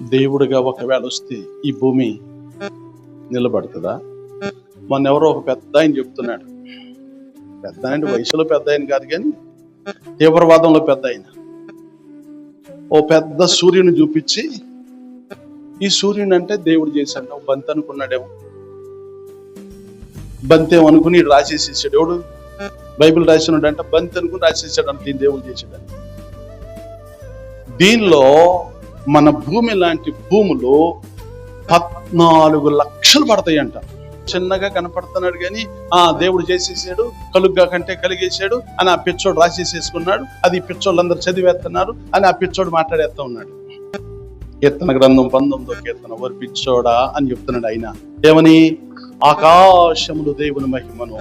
దేవుడిగా ఒకవేళ వస్తే ఈ భూమి నిలబడుతుందా? మొన్న ఎవరో ఒక పెద్ద ఆయన చెప్తున్నాడు. పెద్ద ఆయన వయసులో పెద్ద ఆయన కాదు కానీ తీవ్రవాదంలో పెద్ద ఆయన. ఓ పెద్ద సూర్యుని చూపించి ఈ సూర్యుని అంటే దేవుడు చేశాడు. బంతి అనుకున్నాడేమో బంతి అనుకుని రాసేసేసాడు. ఎవడు? బైబిల్ రాసినాడు అంటే బంతి అనుకుని రాసేసాడు అంటే దీన్ని దేవుడు చేసాడు దీనిలో మన భూమి లాంటి భూములో పద్నాలుగు లక్షలు పడతాయంట. చిన్నగా కనపడుతున్నాడు కానీ ఆ దేవుడు చేసేసాడు కలుగ్గా కంటే కలిగేసాడు అని ఆ పిచ్చోడు రాసేసేసుకున్నాడు. అది ఈ పిచ్చోళ్ళందరూ చదివేస్తున్నారు అని ఆ పిచ్చోడు మాట్లాడేస్తా ఉన్నాడు. కీర్తన గ్రంథం పంతొమ్మిదో కీర్తన ఓరి పిచ్చోడా అని చెప్తున్నాడు ఆయన. ఏమని? ఆకాశములు దేవుని మహిమను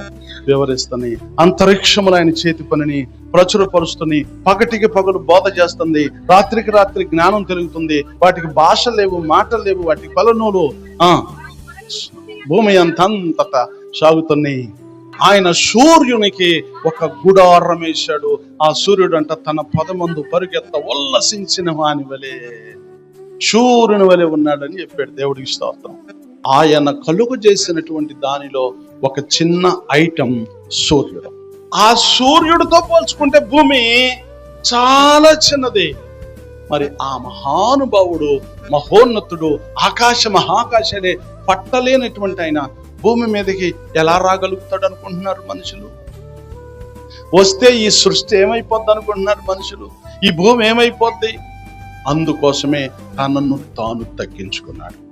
వివరిస్తుంది. అంతరిక్షములు ఆయన చేతి పనిని ప్రచురపరుస్తుంది. పగటికి పగలు బోధ చేస్తుంది. రాత్రికి రాత్రి జ్ఞానం తెలుగుతుంది. వాటికి భాష లేవు మాటలు లేవు వాటికి బలనూలు ఆ భూమి అంతంతట సాగుతున్నాయి. ఆయన సూర్యునికి ఒక గుడారం వేశాడు. ఆ సూర్యుడు అంట తన పదమందు పరుగెత్త ఉల్లసించిన వాని వలె సూర్యుని వలె ఉన్నాడని చెప్పాడు దేవుడికి స్తోత్రం. ఆయన కలుగు చేసినటువంటి దానిలో ఒక చిన్న ఐటమ్ సూర్యుడు. ఆ సూర్యుడితో పోల్చుకుంటే భూమి చాలా చిన్నది. మరి ఆ మహానుభావుడు మహోన్నతుడు ఆకాశ మహాకాశాలే పట్టలేనటువంటి ఆయన భూమి మీదకి ఎలా రాగలుగుతాడు అనుకుంటున్నారు మనుషులు? వస్తే ఈ సృష్టి ఏమైపోద్ది అనుకుంటున్నారు మనుషులు? ఈ భూమి ఏమైపోద్ది? అందుకోసమే తనను తాను తగ్గించుకున్నాడు.